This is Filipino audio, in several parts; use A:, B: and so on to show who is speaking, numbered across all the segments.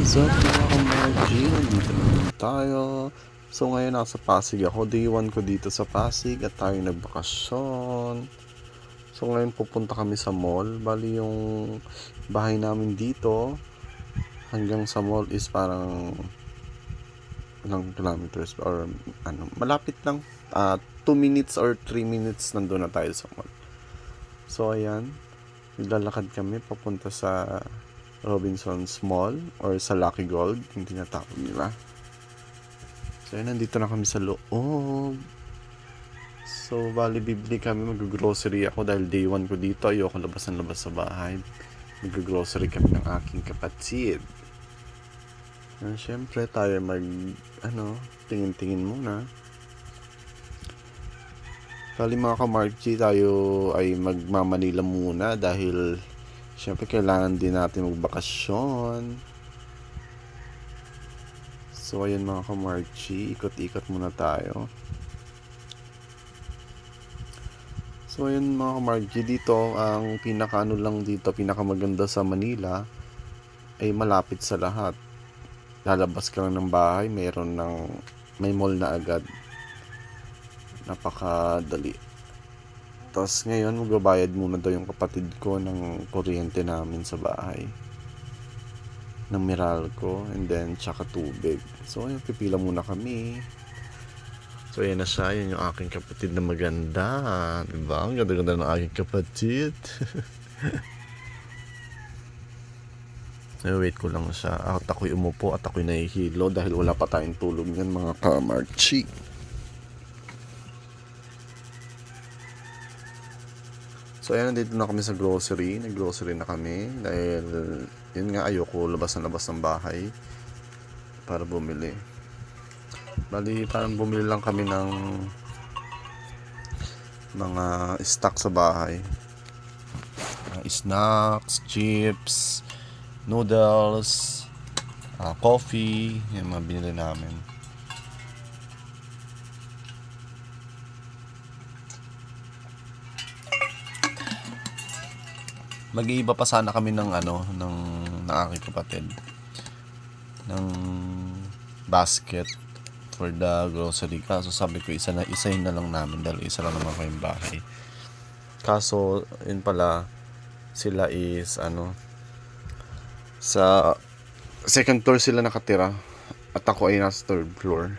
A: What's up mga kamarji? Nandito na naman tayo. So ngayon nasa Pasig ako. Day 1 ko dito sa Pasig at tayo nagbakasyon. So ngayon pupunta kami sa mall. Bali yung bahay namin dito hanggang sa mall is parang ilang kilometers or ano, malapit lang. 2 minutes or 3 minutes nandun na tayo sa mall. So ayan, naglalakad kami papunta sa Robinson's Mall or sa Lucky Gold, yung tinatawag nila. So, yun, nandito na kami sa loob. So, bali, bibili kami, mag-grocery ako dahil day one ko dito. Ayoko labas ng labas sa bahay. Mag-grocery kami ng aking kapatid. And, syempre, tayo mag, ano, tingin-tingin muna. Bali mga kamarchi, tayo ay magmamanila muna dahil Siyempre, kailangan din natin magbakasyon. So, ayun mga kamarchi, ikot-ikot muna tayo. So, ayun mga kamarchi, dito, ang pinaka-ano lang dito, pinakamaganda sa Manila, ay malapit sa lahat. Lalabas ka lang ng bahay, mayroon ng, may mall na agad. Napakadali. Tapos ngayon, magbabayad muna daw yung kapatid ko ng kuryente namin sa bahay. Ng Meralco, and then tsaka tubig. So, ayun, pipila muna kami. So, ayan na siya. Yan yung aking kapatid na maganda. Diba? Ang ganda-ganda ng aking kapatid. so, wait ko lang siya. At ako'y umupo at ako'y nahihilo dahil wala pa tayong tulog yan mga kamarchi. So ayan, nandito na kami sa grocery. Nag-grocery na kami dahil yun nga ayoko labas na labas ng bahay para bumili. Bali, parang bumili lang kami ng mga stock sa bahay. Uh, snacks, chips, noodles, uh, coffee, yung mga binili namin. Mag-iiba pa sana kami ng ano ng ng aking kapatid. Ng basket for the grocery. Kaso sabi ko isa na isa na lang namin dahil isa lang naman kayong bahay. Kaso yun pala sila is ano sa second floor sila nakatira at ako ay nasa third floor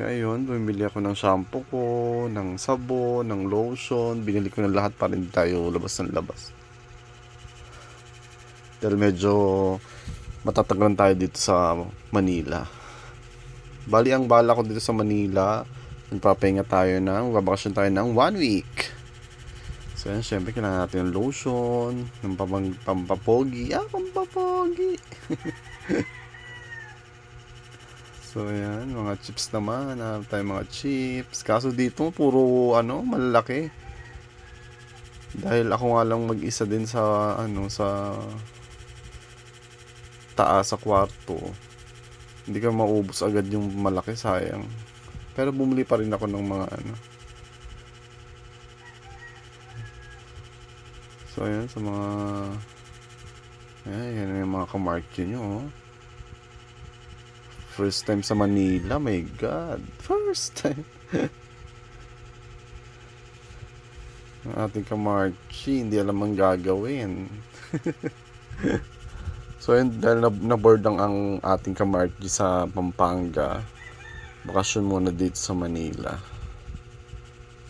A: kaya yun, bumili ako ng shampoo ko, ng sabon, ng lotion. Binili ko na lahat para hindi tayo labas ng labas. Dahil medyo matatagalan tayo dito sa Manila. Bali, ang bala ko dito sa Manila, nagpapahinga tayo ng, babakasyon tayo ng one week. So yan, syempre kailangan natin ng lotion, ng pamang, pampapogi. Ah, pampapogi! so yan, mga chips naman. Hanap tayo mga chips. Kaso dito, puro ano, malalaki. Dahil ako nga lang mag-isa din sa ano sa taas sa kwarto. Hindi ka maubos agad yung malaki, sayang. Pero bumili pa rin ako ng mga ano. So, ayan, sa mga... Ayan, yan yung mga kamarkyo nyo, oh. First time sa Manila, my God. First time. Ang ating kamarchi, hindi alam ang gagawin. So yun, dahil na, na-board ang, ang ating kamarki sa Pampanga, bakasyon muna dito sa Manila.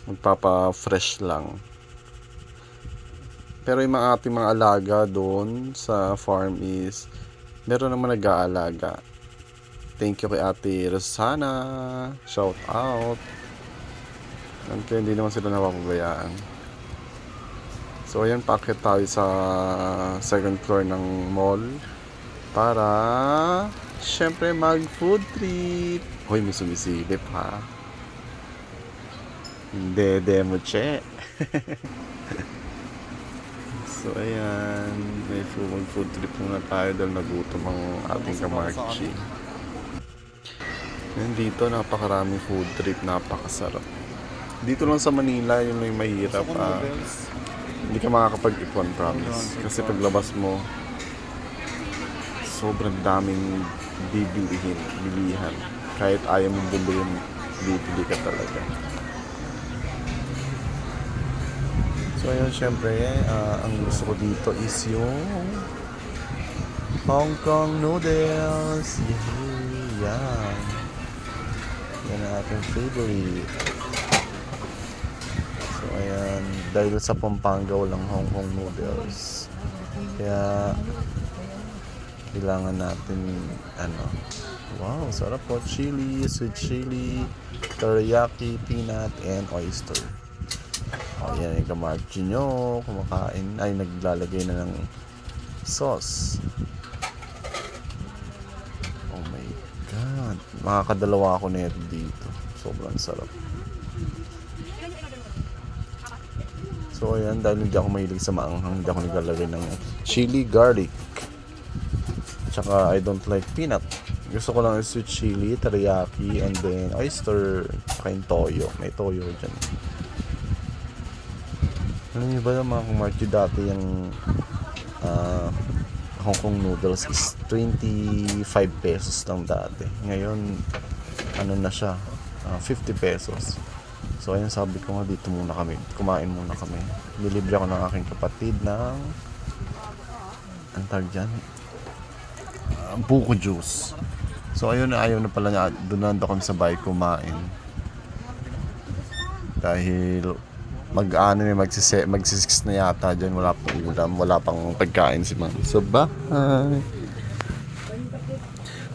A: Magpapa-fresh lang. Pero yung mga ating mga alaga doon sa farm is, meron naman nag-aalaga. Thank you kay Ate Rosana. Shout out. And kaya hindi naman sila napapabayaan. So ayan, packet tayo sa second floor ng mall para syempre mag food trip. Hoy, may sumisilip ha. Hindi, demo che. so ayan, may food, food trip muna tayo dahil nagutom ang ating kamarchi. Yan dito, napakaraming food trip, napakasarap. Dito lang sa Manila, yun lang yung mahirap. ah hindi ka makakapag-ipon, promise. Kasi paglabas mo, sobrang daming bibilihin, bilihan. Kahit ayaw mong bilhin, bibili ka talaga. So ayun, syempre, ah, ang gusto ko dito is yung Hong Kong noodles. Yay! Yan. Yan ang ating favorite. So ayan, dahil sa Pampanga walang Hong Kong noodles. Kaya kailangan natin ano. Wow sarap po. Chili sweet chili teriyaki peanut and oyster. O yan yung kamarchi nyo. Kumakain. Ay naglalagay na ng sauce oh my god makakadalawa ako na ito dito sobrang sarap So ayan, dahil hindi ako mahilig sa maanghang, hindi ako naglalagay ng chili garlic. Tsaka I don't like peanut. Gusto ko lang yung sweet chili, teriyaki, and then oyster, tsaka yung toyo. May toyo dyan. Alam niyo ba mga kumarchi dati yung ah, Hong Kong noodles is 25 pesos lang dati. Ngayon, ano na siya, ah, 50 pesos. So ayun sabi ko nga dito muna kami, kumain muna kami. Nilibre ako ng aking kapatid ng ang tawag dyan? Ah, buko juice. So ayun, ayaw na pala niya, doon na kami sa bahay kumain. Dahil mag-ano eh, magsise, magsisis na yata dyan, wala pang ulam, wala pang pagkain si ma'am. So bye!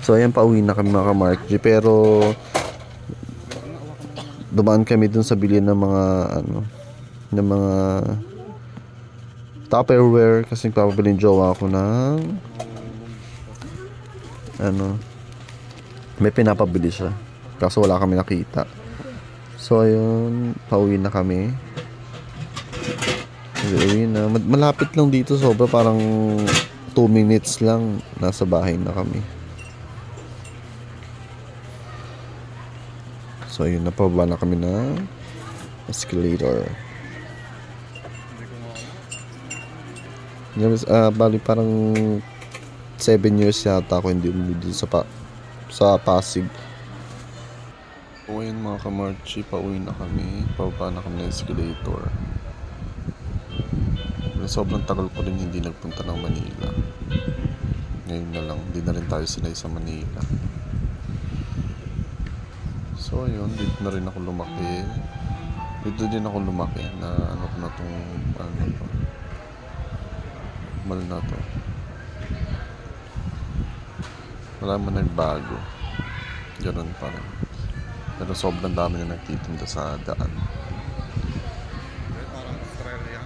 A: So ayan, pauwi na kami mga Mark G. Pero dumaan kami dun sa bili ng mga ano ng mga Tupperware kasi papabili yung jowa ko ng ano may pinapabili siya kaso wala kami nakita so ayun pauwi na kami Uwi na. Ma- Malapit lang dito sobra parang 2 minutes lang nasa bahay na kami So ayun, napababa na kami ng escalator. Ah bali parang 7 years yata ako hindi umuwi sa, pa, sa Pasig. Ayun mga kamarchi, pauwi na kami. Pababa na kami ng escalator. Sobrang tagal ko rin hindi nagpunta ng Manila. Ngayon na lang, hindi na rin tayo sinay sa Manila. So ayun, dito na rin ako lumaki. Dito din ako lumaki na ano ko na tong ano to. Mal na to. Wala man nagbago. Ganun pa rin. Pero sobrang dami na nagtitinda sa daan.
B: Parang Australia.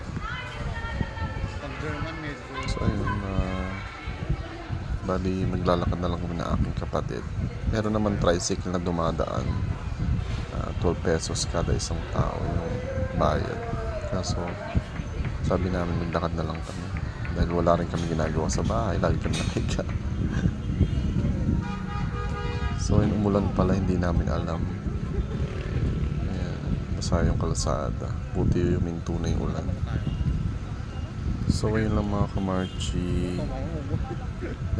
B: Pag German medyo
A: So ayun, uh, bali naglalakad na lang kami ng aking kapatid. Meron naman tricycle na dumadaan. Ah, 12 pesos kada isang tao yung bayad. Kaso sabi namin maglakad na lang kami. Dahil wala rin kami ginagawa sa bahay. Lagi kami nakahiga. so yung umulan pala hindi namin alam. Ayan, basa yung kalsada. Buti huminto na yung ulan. So ayun lang mga kamarchi.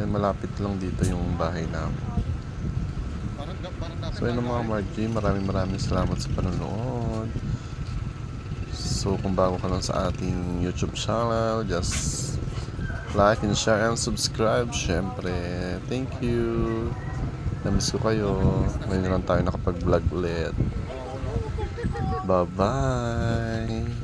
A: Then malapit lang dito yung bahay namin. So ayun lang mga Margie, maraming maraming salamat sa panonood. So kung bago ka lang sa ating YouTube channel, just like and share and subscribe syempre. Thank you. Namiss ko kayo. Ngayon lang tayo nakapag-vlog ulit. Bye-bye.